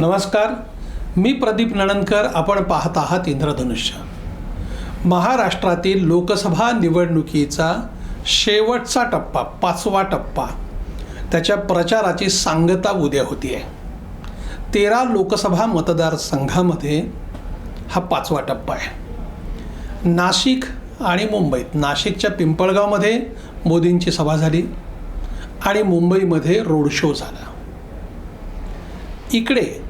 नमस्कार मी प्रदीप नणनकर आपण पाहत आहात इंद्रधनुष्य. महाराष्ट्रातील लोकसभा निवडणुकीचा शेवटचा टप्पा पाचवा टप्पा. त्याच्या प्रचाराची सांगता उद्या होती आहे तेरा लोकसभा मतदारसंघामध्ये हा पाचवा टप्पा आहे. नाशिक आणि मुंबईत नाशिकच्या पिंपळगावमध्ये मोदींची सभा झाली आणि मुंबईमध्ये रोड शो झाला. इकडे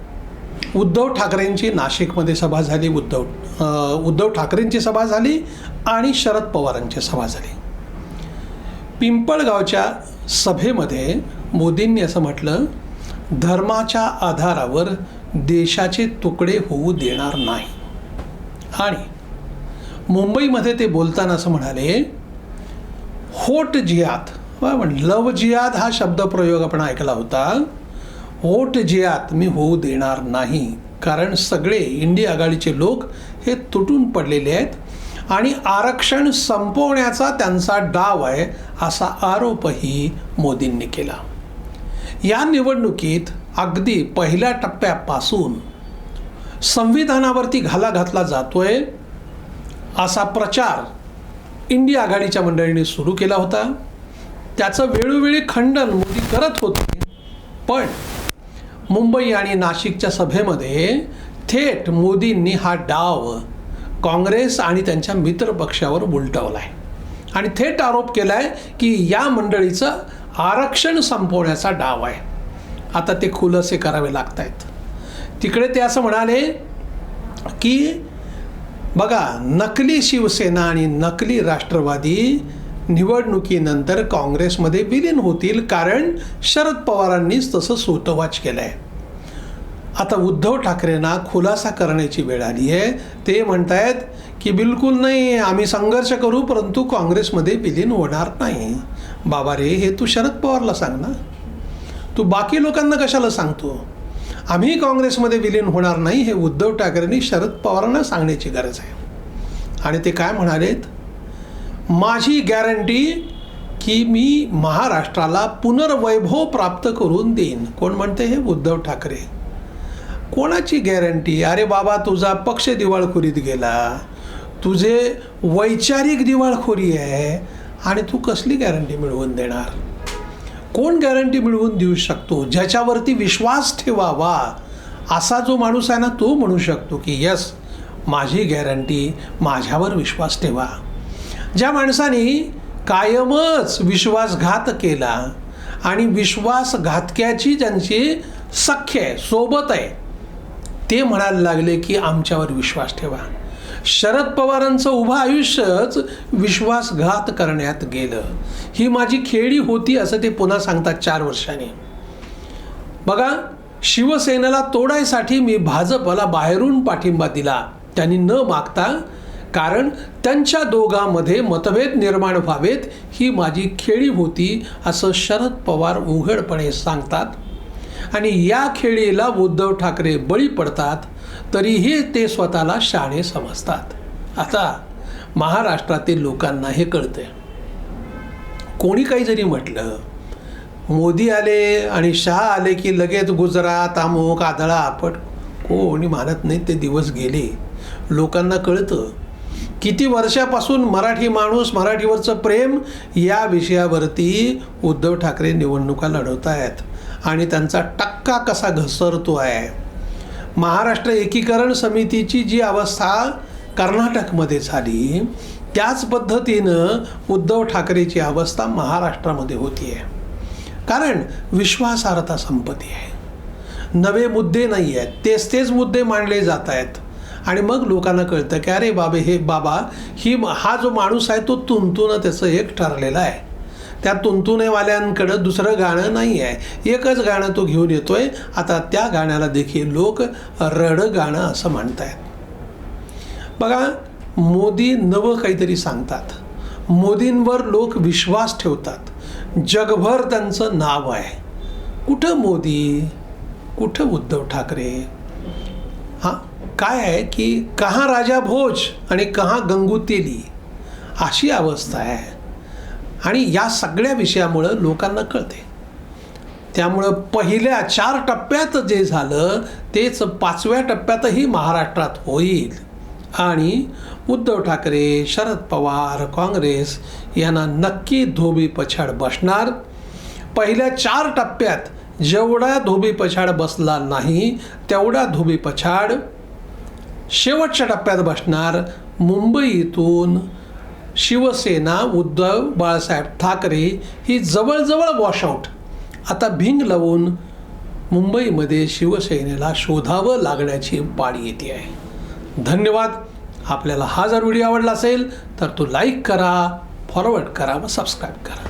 उद्धव ठाकरेंची नाशिकमध्ये सभा झाली उद्धव उद्धव ठाकरेंची सभा झाली आणि शरद पवारांची सभा झाली. पिंपळगावच्या सभेमध्ये मोदींनी असं म्हटलं धर्माच्या आधारावर देशाचे तुकडे होऊ देणार नाही. आणि मुंबईमध्ये ते बोलताना असं म्हणाले होट जियात लव जियाद हा शब्दप्रयोग आपण ऐकला होता. होट जियात मी होऊ देणार नाही. कारण सगळे इंडिया आघाडीचे लोक हे तुटून पडलेले आहेत आणि आरक्षण संपवण्याचा त्यांचा डाव आहे असा आरोपही मोदींनी केला. या निवडणुकीत अगदी पहिल्या टप्प्यापासून संविधानावरती घाला घातला जातोय असा प्रचार इंडिया आघाडीच्या मंडळींनी सुरू केला होता. त्याचं वेळोवेळी खंडन मोदी करत होते. पण मुंबई आणि नाशिकच्या सभेमध्ये थेट मोदींनी हा डाव काँग्रेस आणि त्यांच्या मित्रपक्षावर उलटवला आहे आणि थेट आरोप केला आहे की या मंडळीचं आरक्षण संपवण्याचा डाव आहे. आता ते खुलसे करावे लागत आहेत तिकडे ते असं म्हणाले की बघा नकली शिवसेना आणि नकली राष्ट्रवादी निवडणुकीनंतर काँग्रेसमध्ये विलीन होतील कारण शरद पवारांनीच तसं सूतवाच केलं आहे आता उद्धव ठाकरेंना खुलासा करण्याची वेळ आली आहे. ते म्हणतायत की बिलकुल नाही आम्ही संघर्ष करू परंतु काँग्रेसमध्ये विलीन होणार नाही. बाबा रे हे तू शरद पवारला सांग ना. तू बाकी लोकांना कशाला सांगतो? आम्ही काँग्रेसमध्ये विलीन होणार नाही हे उद्धव ठाकरेंनी शरद पवारांना सांगण्याची गरज आहे. आणि ते काय म्हणालेत? माझी गॅरंटी की मी महाराष्ट्राला पुनर्वैभव प्राप्त करून देईन. कोण म्हणते हे? उद्धव ठाकरे. कोणाची गॅरंटी अरे बाबा तुझा पक्ष दिवाळखोरीत गेला. तुझे वैचारिक दिवाळखोरी आहे आणि तू कसली गॅरंटी मिळवून देणार? कोण गॅरंटी मिळवून देऊ शकतो? ज्याच्यावरती विश्वास ठेवावा असा जो माणूस आहे ना तो म्हणू शकतो की यस माझी गॅरंटी माझ्यावर विश्वास ठेवा. ज्या माणसाने कायमच विश्वासघात केला आणि विश्वासघातक्याची ज्यांची सख्य आहे सोबत आहे ते म्हणायला लागले की आमच्यावर विश्वास ठेवा. शरद पवारांचं उभं आयुष्यच विश्वासघात करण्यात गेलं. ही माझी खेळी होती असं ते पुन्हा सांगतात चार वर्षांनी. बघा शिवसेनेला तोडायसाठी मी भाजपला बाहेरून पाठिंबा दिला. त्यांनी न मागता कारण त्यांच्या दोघांमध्ये मतभेद निर्माण व्हावेत ही माझी खेळी होती असं शरद पवार उघडपणे सांगतात. आणि या खेळीला उद्धव ठाकरे बळी पडतात तरीही ते स्वतःला शाणे समजतात. आता महाराष्ट्रातील लोकांना हे कळतं कोणी काही जरी म्हटलं मोदी आले आणि शहा आले की लगेच गुजरात अमुक आदळा आपट कोणी मानत नाही ते दिवस गेले. लोकांना कळतं किती वर्षापासून मराठी माणूस मराठीवरचं प्रेम या विषयावरती उद्धव ठाकरे निवडणुका लढवत आहेत आणि त्यांचा टक्का कसा घसरतो आहे महाराष्ट्र एकीकरण समितीची जी अवस्था कर्नाटकमध्ये झाली त्याच पद्धतीनं उद्धव ठाकरेची अवस्था महाराष्ट्रामध्ये होती आहे कारण विश्वासार्हता संपत्ती आहे. नवे मुद्दे नाही आहेत तेच तेच मुद्दे मांडले जात आहेत आणि मग लोकांना कळतं की अरे बाबे हे बाबा ही हा जो माणूस आहे तो तुंतून त्याचं एक ठरलेलं आहे. त्या तुंतुनेवाल्यांकडं दुसरं गाणं नाही आहे. एकच गाणं तो घेऊन येतोय. आता त्या गाण्याला देखील लोक रड गाणं असं म्हणतायत. बघा मोदी नवं काहीतरी सांगतात. मोदींवर लोक विश्वास ठेवतात. जगभर त्यांचं नाव आहे. कुठं मोदी? कुठं उद्धव ठाकरे? हां? काय आहे की कहाँ राजा भोज आणि कहाँ गंगू तेली? अशी अवस्था आहे. आणि या सगळ्या विषयामुळं लोकांना कळते. त्यामुळं पहिल्या चार टप्प्यात जे झालं तेच पाचव्या टप्प्यातही महाराष्ट्रात होईल. आणि उद्धव ठाकरे शरद पवार काँग्रेस यांना नक्की धोबी पछाड बसणार. पहिल्या चार टप्प्यात जेवढा धोबी पछाड बसला नाही तेवढा धोबी पछाड शेवटच्या टप्प्यात बसणार मुंबईतून शिवसेना उद्धव बाळासाहेब ठाकरे ही जवळजवळ वॉशआउट आता भिंग लावून मुंबईमध्ये शिवसेनेला शोधावं लागण्याची पाळी येते आहे. धन्यवाद. आपल्याला हा जर व्हिडिओ आवडला असेल तर तो लाईक करा फॉरवर्ड करा व सबस्क्राईब करा.